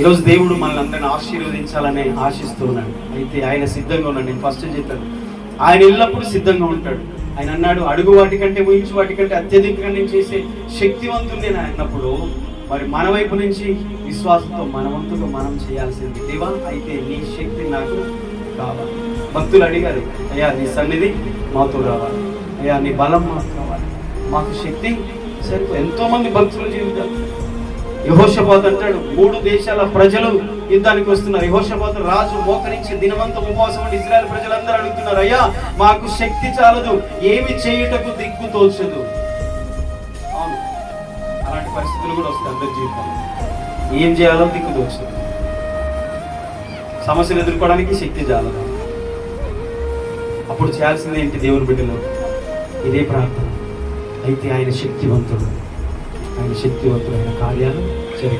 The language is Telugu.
ఈరోజు దేవుడు మనల్ని అందరిని ఆశీర్వదించాలని ఆశిస్తున్నాడు అయితే ఆయన సిద్ధంగా ఉన్నాడు. నేను ఫస్ట్ చెప్పాను? ఆయన ఎల్లప్పుడూ సిద్ధంగా ఉంటాడు. ఆయన అన్నాడు అడుగు వాటికంటే ఊహించు వాటికంటే అత్యధికంగా నేను చేసే శక్తివంతుడు నేను అన్నప్పుడు మరి మన వైపు నుంచి విశ్వాసంతో మన వంతుగా మనం చేయాల్సింది దేవా అయితే నీ శక్తి నాకు కావాలి. భక్తులు అడిగారు అయ్యా నీ సన్నిధి మాతో రావాలి. అయ్యా నీ బలం మాకు కావాలి. మాకు శక్తి సరిపో ఎంతో మంది భక్తుల యహోషపాత్ అంటాడు మూడు దేశాల ప్రజలు యుద్ధానికి వస్తున్నారు. యహోషపాత్ రాజు మోకరించి దినవంత ఉపవాసం అని ఇజ్రాయెల్ ప్రజలందరూ అడుగుతున్నారు అయ్యా మాకు శక్తి చాలదు ఏమి చేయుటకు దిక్కు తోచదు. అవును అలాంటి పరిస్థితులు కూడా వస్తాయి అందరి జీవితంలో. ఏం చేయాలో దిక్కు తోచదు. సమస్యలు ఎదుర్కోవడానికి శక్తి చాలదు. అప్పుడు చేయాల్సింది ఏంటి దేవుని బిడ్డలు? ఇదే ప్రార్థన. అయితే ఆయన శక్తివంతుడు. ఆయన శక్తివంతుడైన కార్యాలు